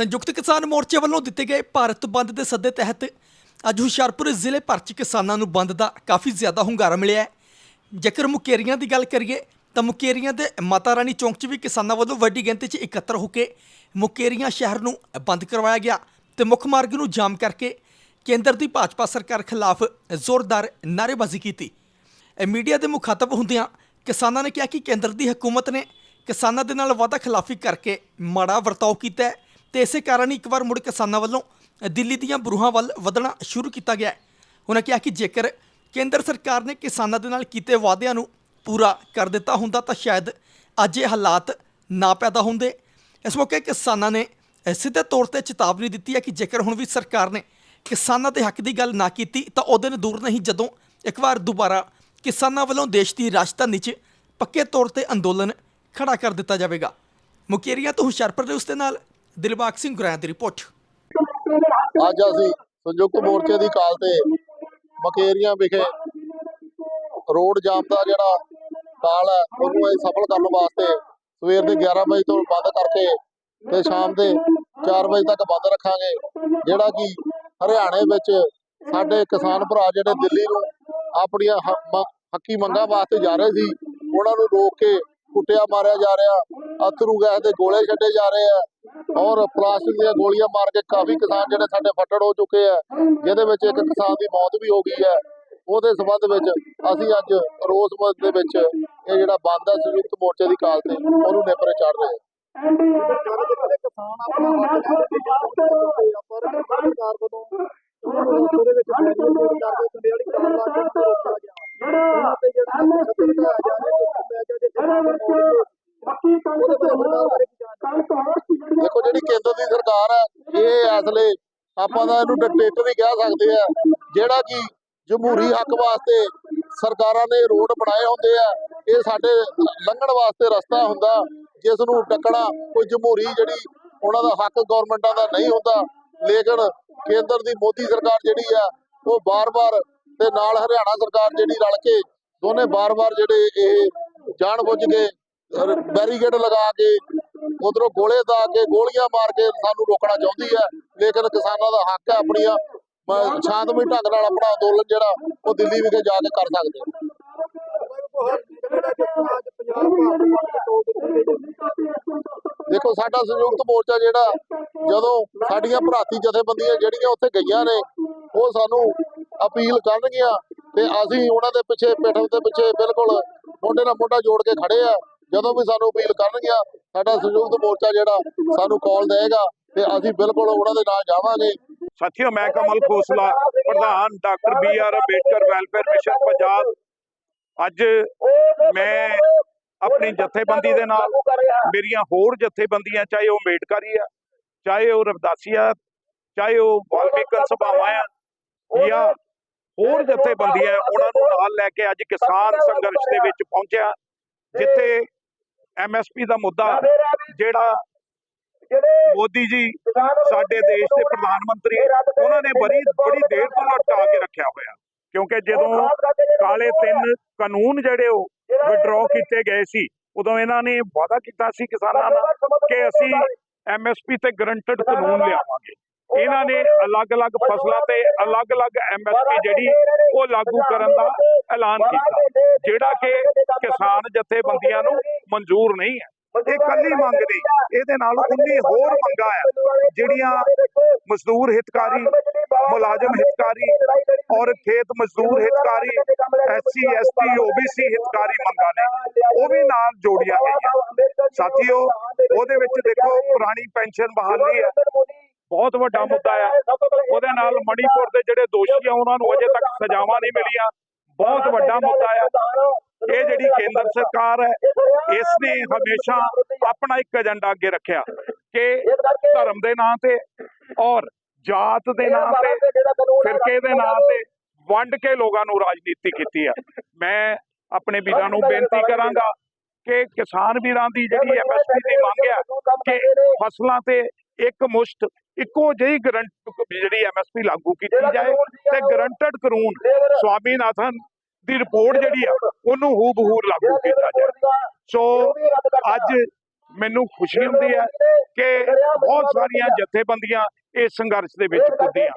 ਸੰਯੁਕਤ ਕਿਸਾਨ ਮੋਰਚੇ ਵੱਲੋਂ ਦਿੱਤੇ ਗਏ ਭਾਰਤ ਬੰਦ ਦੇ ਸੱਦੇ ਤਹਿਤ ਅੱਜ ਹੁਸ਼ਿਆਰਪੁਰ ਜ਼ਿਲ੍ਹੇ ਭਰ 'ਚ ਕਿਸਾਨਾਂ ਨੂੰ ਬੰਦ ਦਾ ਕਾਫੀ ਜ਼ਿਆਦਾ ਹੁੰਗਾਰਾ ਮਿਲਿਆ ਹੈ। ਜੇਕਰ ਮੁਕੇਰੀਆਂ ਦੀ ਗੱਲ ਕਰੀਏ, ਤਾਂ ਮੁਕੇਰੀਆਂ ਦੇ ਮਾਤਾ ਰਾਣੀ ਚੌਂਕ 'ਚ ਵੀ ਕਿਸਾਨਾਂ ਵੱਲੋਂ ਵੱਡੀ ਗਿਣਤੀ 'ਚ ਇਕੱਤਰ ਹੋ ਕੇ ਮੁਕੇਰੀਆਂ ਸ਼ਹਿਰ ਨੂੰ ਬੰਦ ਕਰਵਾਇਆ ਗਿਆ ਤੇ ਮੁੱਖ ਮਾਰਗ ਨੂੰ ਜਾਮ ਕਰਕੇ ਕੇਂਦਰ ਦੀ ਭਾਜਪਾ ਸਰਕਾਰ ਖਿਲਾਫ ਜ਼ੋਰਦਾਰ ਨਾਅਰੇਬਾਜ਼ੀ ਕੀਤੀ। ਮੀਡੀਆ ਦੇ ਮੁਖਾਤਬ ਹੁੰਦਿਆਂ ਕਿਸਾਨਾਂ ਨੇ ਕਿਹਾ ਕਿ ਕੇਂਦਰ ਦੀ ਹਕੂਮਤ ਨੇ ਕਿਸਾਨਾਂ ਦੇ ਨਾਲ ਵਾਅਦਾ ਖਿਲਾਫੀ ਕਰਕੇ ਮਾੜਾ ਵਰਤਾਓ ਕੀਤਾ ਹੈ। ਤੇ ਇਸੇ ਕਾਰਨ ਹੀ ਇੱਕ ਵਾਰ ਮੁੜ ਕਿਸਾਨਾਂ ਵੱਲੋਂ ਦਿੱਲੀ ਦੀਆਂ ਬਰੂਹਾਂ ਵੱਲ ਵਧਣਾ ਸ਼ੁਰੂ ਕੀਤਾ ਗਿਆ ਹੈ। ਉਹਨਾਂ ਕਿਹਾ ਕਿ ਜੇਕਰ ਕੇਂਦਰ ਸਰਕਾਰ ਨੇ ਕਿਸਾਨਾਂ ਦੇ ਨਾਲ ਕੀਤੇ ਵਾਅਦਿਆਂ ਨੂੰ ਪੂਰਾ ਕਰ ਦਿੱਤਾ ਹੁੰਦਾ ਤਾਂ ਸ਼ਾਇਦ ਅੱਜ ਇਹ ਹਾਲਾਤ ਨਾ ਪੈਦਾ ਹੁੰਦੇ। ਇਸ ਮੌਕੇ ਕਿਸਾਨਾਂ ਨੇ ਸਿੱਧੇ ਤੌਰ ਤੇ ਚੇਤਾਵਨੀ ਦਿੱਤੀ ਹੈ ਕਿ ਜੇਕਰ ਹੁਣ ਵੀ ਸਰਕਾਰ ਨੇ ਕਿਸਾਨਾਂ ਦੇ ਹੱਕ ਦੀ ਗੱਲ ਨਾ ਕੀਤੀ ਤਾਂ ਉਹ ਦਿਨ ਦੂਰ ਨਹੀਂ ਜਦੋਂ ਇੱਕ ਵਾਰ ਦੁਬਾਰਾ ਕਿਸਾਨਾਂ ਵੱਲੋਂ ਦੇਸ਼ ਦੀ ਰਾਜਧਾਨੀ 'ਚ ਪੱਕੇ ਤੌਰ ਤੇ ਅੰਦੋਲਨ ਖੜਾ ਕਰ ਦਿੱਤਾ ਜਾਵੇਗਾ। ਮੁਕੇਰੀਆਂ ਤੋਂ ਹੁਸ਼ਿਆਰਪੁਰ ਦੇ ਉਸ ਦੇ ਨਾਲ ਦਿਲਬਾਗ ਸਿੰਘ ਗੁਰਾਇਆ ਦੀ ਰਿਪੋਰਟ। ਅੱਜ ਅਸੀਂ ਸੰਯੁਕਤ ਮੋਰਚੇ ਦੀ ਕਾਲ ਤੇ ਮਕੇਰੀਆਂ ਵਿਖੇ ਰੋਡ ਜਾਮ ਦਾ ਜਿਹੜਾ ਕਾਲ ਹੈ, ਉਹਨੂੰ ਇਹ ਸਫਲ ਕਰਨ ਵਾਸਤੇ ਸਵੇਰ ਦੇ 11 ਵਜੇ ਤੋਂ ਬੰਦ ਕਰਕੇ ਤੇ ਸ਼ਾਮ ਦੇ 4 ਵਜੇ ਤੱਕ ਬੰਦ ਰੱਖਾਂਗੇ, ਜਿਹੜਾ ਕਿ ਹਰਿਆਣੇ ਵਿੱਚ ਸਾਡੇ ਕਿਸਾਨ ਭਰਾ ਜਿਹੜੇ ਦਿੱਲੀ ਨੂੰ ਆਪਣੀਆਂ ਹੱਕੀ ਮੰਗਾਂ ਵਾਸਤੇ ਜਾ ਰਹੇ ਸੀ, ਉਹਨਾਂ ਨੂੰ ਰੋਕ ਕੇ ਕੁੱਟਿਆ ਮਾਰਿਆ ਜਾ ਰਿਹਾ, ਅਥਰੂ ਗੈਸ ਦੇ ਗੋਲੇ ਛੱਡੇ ਜਾ ਰਹੇ ਆ ਔਰ ਪਲਾਸਟਿਕ ਦੀਆਂ ਗੋਲੀਆਂ ਮਾਰ ਕੇ ਕਾਫੀ ਕਿਸਾਨ ਜਿਹੜੇ ਸਾਡੇ ਫੱਟੜ ਹੋ ਚੁੱਕੇ ਆ, ਜਿਹਦੇ ਵਿੱਚ ਇੱਕ ਕਿਸਾਨ ਦੀ ਮੌਤ ਵੀ ਹੋ ਗਈ ਹੈ ਉਹਦੇ ਸਬੰਧ ਵਿੱਚ ਅਸੀਂ ਅੱਜ ਰੋਸ ਦੇ ਵਿੱਚ ਇਹ ਜਿਹੜਾ ਬੰਦ ਹੈ ਸੰਯੁਕਤ ਮੋਰਚੇ ਦੀ ਕਾਲ ਤੇ ਉਹਨੂੰ ਨੇਪਰੇ ਚੜ ਰਹੇ ਹਾਂ ਦੇਖੋ ਜਿਹੜੀ ਸਰਕਾਰ ਹੈ ਇਹ ਇਸ ਆਪਾਂ ਤਾਂ ਇਹਨੂੰ ਡਿਕਟੇਟਰ ਹੀ ਕਹਿ ਸਕਦੇ ਆ। ਜਿਹੜਾ ਕਿ ਜਮਹੂਰੀ ਹੱਕ ਵਾਸਤੇ ਸਰਕਾਰਾਂ ਨੇ ਰੋਡ ਬਣਾਏ ਹੁੰਦੇ ਆ, ਇਹ ਸਾਡੇ ਲੰਘਣ ਵਾਸਤੇ ਰਸਤਾ ਹੁੰਦਾ, ਜਿਸ ਨੂੰ ਟੱਕਣਾ ਕੋਈ ਜਮਹੂਰੀ ਜਿਹੜੀ ਉਹਨਾਂ ਦਾ ਹੱਕ ਗਵਰਨਮੈਂਟਾਂ ਦਾ ਨਹੀਂ ਹੁੰਦਾ। ਲੇਕਿਨ ਕੇਂਦਰ ਦੀ ਮੋਦੀ ਸਰਕਾਰ ਜਿਹੜੀ ਆ, ਉਹ ਬਾਰ-ਬਾਰ ਤੇ ਨਾਲ ਹਰਿਆਣਾ ਸਰਕਾਰ ਜਿਹੜੀ ਰਲ ਕੇ ਦੋਨੇ ਬਾਰ-ਬਾਰ ਜਿਹੜੇ ਇਹ ਜਾਣ ਬੁੱਝ ਕੇ ਬੈਰੀਗੇਡ ਲਗਾ ਕੇ ਉਧਰੋਂ ਗੋਲੇ ਦਾ ਕੇ ਗੋਲੀਆਂ ਮਾਰ ਕੇ ਸਾਨੂੰ ਰੋਕਣਾ ਚਾਹੁੰਦੀ ਹੈ, ਲੇਕਿਨ ਕਿਸਾਨਾਂ ਦਾ ਹੱਕ ਹੈ ਆਪਣੀਆਂ ਸ਼ਾਂਤਮਈ ਢੰਗ ਨਾਲ ਆਪਣਾ ਅੰਦੋਲਨ ਜਿਹੜਾ ਉਹ ਦਿੱਲੀ ਵਿਖੇ ਜਾ ਕੇ ਕਰ ਸਕਦੇ ਦੇਖੋ, ਸਾਡਾ ਸੰਯੁਕਤ ਮੋਰਚਾ ਜਿਹੜਾ, ਜਦੋਂ ਸਾਡੀਆਂ ਭਰਾਤੀ ਜਥੇਬੰਦੀਆਂ ਜਿਹੜੀਆਂ ਉੱਥੇ ਗਈਆਂ ਨੇ, ਉਹ ਸਾਨੂੰ ਅਪੀਲ ਕਰਨਗੀਆਂ ਤੇ ਅਸੀਂ ਉਹਨਾਂ ਦੇ ਪਿੱਛੇ, ਪਿੱਠ ਦੇ ਪਿੱਛੇ ਬਿਲਕੁਲ ਮੋਢੇ ਨਾਲ ਮੋਢਾ ਜੋੜ ਕੇ ਖੜੇ ਆ। ਜਦੋਂ ਵੀ ਸਾਨੂੰ ਅਪੀਲ ਕਰਨਗੀਆਂ, ਸਾਡਾ ਸੰਯੁਕਤ ਮੋਰਚਾ ਜਿਹੜਾ ਸਾਨੂੰ ਕਾਲ ਦੇਗਾ ਤੇ ਅਸੀਂ ਬਿਲਕੁਲ ਉਹਨਾਂ ਦੇ ਨਾਲ ਜਾਵਾਂਗੇ। ਸਾਥੀਓ ਮੈਂ ਕਮਲ ਖੋਸਲਾ, ਪ੍ਰਧਾਨ doctor B R Ambedkar welfare mission Punjab. ਅੱਜ ਮੈਂ ਆਪਣੀ ਜਥੇਬੰਦੀ ਦੇ ਨਾਲ ਮੇਰੀਆਂ ਹੋਰ ਜਥੇਬੰਦੀਆਂ, ਚਾਹੇ ਉਹ ਅੰਬੇਡਕਰੀ ਆ, ਚਾਹੇ ਉਹ ਰਵਦਾਸੀ ਆ, ਚਾਹੇ ਉਹ ਵਾਲਮੀਕਨ ਸਭਾਵਾਂ ਆ, ਜਾਂ ਹੋਰ ਜਥੇਬੰਦੀਆਂ, ਉਹਨਾਂ ਨੂੰ ਨਾਲ ਲੈ ਕੇ ਅੱਜ ਕਿਸਾਨ ਸੰਘਰਸ਼ ਦੇ ਵਿੱਚ ਪਹੁੰਚਿਆ, ਜਿੱਥੇ ਐਮਐਸਪੀ ਦਾ ਮੁੱਦਾ ਜਿਹੜਾ ਮੋਦੀ ਜੀ ਸਾਡੇ ਦੇਸ਼ ਦੇ ਪ੍ਰਧਾਨ ਮੰਤਰੀ ਉਹਨਾਂ ਨੇ ਬੜੀ ਬੜੀ ਦੇਰ ਤੋਂ ਲਟਕਾ ਕੇ ਰੱਖਿਆ ਹੋਇਆ। ਕਿਉਂਕਿ ਜਦੋਂ ਕਾਲੇ ਤਿੰਨ ਕਾਨੂੰਨ ਜਿਹੜੇ ਉਹ ਵਿਡਰਾਅ ਕੀਤੇ ਗਏ ਸੀ ਉਦੋਂ ਇਹਨਾਂ ਨੇ ਵਾਅਦਾ ਕੀਤਾ ਸੀ ਕਿਸਾਨਾਂ ਨਾਲ ਕਿ ਅਸੀਂ ਐਮਐਸਪੀ ਤੇ ਗਰੰਟਡ ਕਾਨੂੰਨ ਲਿਆਵਾਂਗੇ। ਇਹਨਾਂ ਨੇ ਅਲੱਗ-ਅਲੱਗ ਫਸਲਾਂ ਤੇ ਅਲੱਗ-ਅਲੱਗ ਐਮਐਸਪੀ ਜਿਹੜੀ ਉਹ ਲਾਗੂ ਕਰਨ ਦਾ ਐਲਾਨ ਕੀਤਾ। ਜਿਹੜਾ ਕਿ ਕਿਸਾਨ ਜਥੇਬੰਦੀਆਂ ਨੂੰ ਮਨਜ਼ੂਰ ਨਹੀਂ ਹੈ। ਇਹ ਕੱਲੀ ਮੰਗ ਨਹੀਂ। ਇਹਦੇ ਨਾਲ 19 ਹੋਰ ਮੰਗਾਂ ਆ। ਜਿਹੜੀਆਂ ਮਜ਼ਦੂਰ ਹਿਤਕਾਰੀ ਮੁਲਾਜ਼ਮ ਹਿਤਕਾਰੀ ਔਰ ਖੇਤ ਮਜ਼ਦੂਰ ਹਿਤਕਾਰੀ ਐਸਸੀ ਐਸਟੀ ਓਬੀਸੀ ਹਿਤਕਾਰੀ ਮੰਗਾਂ ਨੇ। ਉਹ ਵੀ ਨਾਲ ਜੋੜੀਆਂ ਗਈਆਂ। ਸਾਥੀਓ ਉਹਦੇ ਵਿੱਚ ਦੇਖੋ ਪੁਰਾਣੀ ਪੈਨਸ਼ਨ ਬਹਾਲੀ ਹੈ। ਬਹੁਤ ਵੱਡਾ ਮੁੱਦਾ ਆ ਉਹਦੇ ਨਾਲ ਮਣੀਪੁਰ ਦੇ ਜਿਹੜੇ ਦੋਸ਼ੀ ਆ ਉਹਨਾਂ ਨੂੰ ਅਜੇ ਤੱਕ ਸਜ਼ਾਵਾਂ ਨਹੀਂ ਮਿਲੀਆਂ। ਬਹੁਤ ਵੱਡਾ ਮੁੱਦਾ ਆ ਇਹ ਜਿਹੜੀ ਕੇਂਦਰ ਸਰਕਾਰ ਹੈ ਇਸ ਨੇ ਹਮੇਸ਼ਾ ਆਪਣਾ ਇੱਕ ਏਜੰਡਾ ਅੱਗੇ ਰੱਖਿਆ ਕਿ ਧਰਮ ਦੇ ਨਾਂ ਤੇ ਔਰ ਜਾਤ ਦੇ ਨਾਂ ਤੇ ਫਿਰਕੇ ਦੇ ਨਾਂ ਤੇ ਵੰਡ ਕੇ ਲੋਕਾਂ ਨੂੰ ਰਾਜਨੀਤੀ ਕੀਤੀ ਹੈ। ਮੈਂ ਆਪਣੇ ਵੀਰਾਂ ਨੂੰ ਬੇਨਤੀ ਕਰਾਂਗਾ ਕਿ ਕਿਸਾਨ ਵੀਰਾਂ ਦੀ ਜਿਹੜੀ ਐਮਐਸਪੀ ਦੀ ਮੰਗ ਹੈ ਕਿ ਫਸਲਾਂ ਤੇ ਇੱਕ ਮੁਸ਼ਤ ਇੱਕੋ ਜਿਹੀ ਗਰੰਟ ਜਿਹੜੀ ਐਮਐਸਪੀ ਲਾਗੂ ਕੀਤੀ ਜਾਏ ਤੇ ਗਰੰਟਡ ਕਾਨੂੰਨ ਸਵਾਮੀਨਾਥਨ ਦੀ ਰਿਪੋਰਟ ਜਿਹੜੀ ਆ, ਉਹਨੂੰ ਹੂ ਬਹੂ ਲਾਗੂ ਕੀਤਾ ਜਾਏ। ਸੋ ਅੱਜ ਮੈਨੂੰ ਖੁਸ਼ੀ ਹੁੰਦੀ ਹੈ ਕਿ ਬਹੁਤ ਸਾਰੀਆਂ ਜਥੇਬੰਦੀਆਂ ਇਸ ਸੰਘਰਸ਼ ਦੇ ਵਿੱਚ ਕੁੱਦੀਆਂ।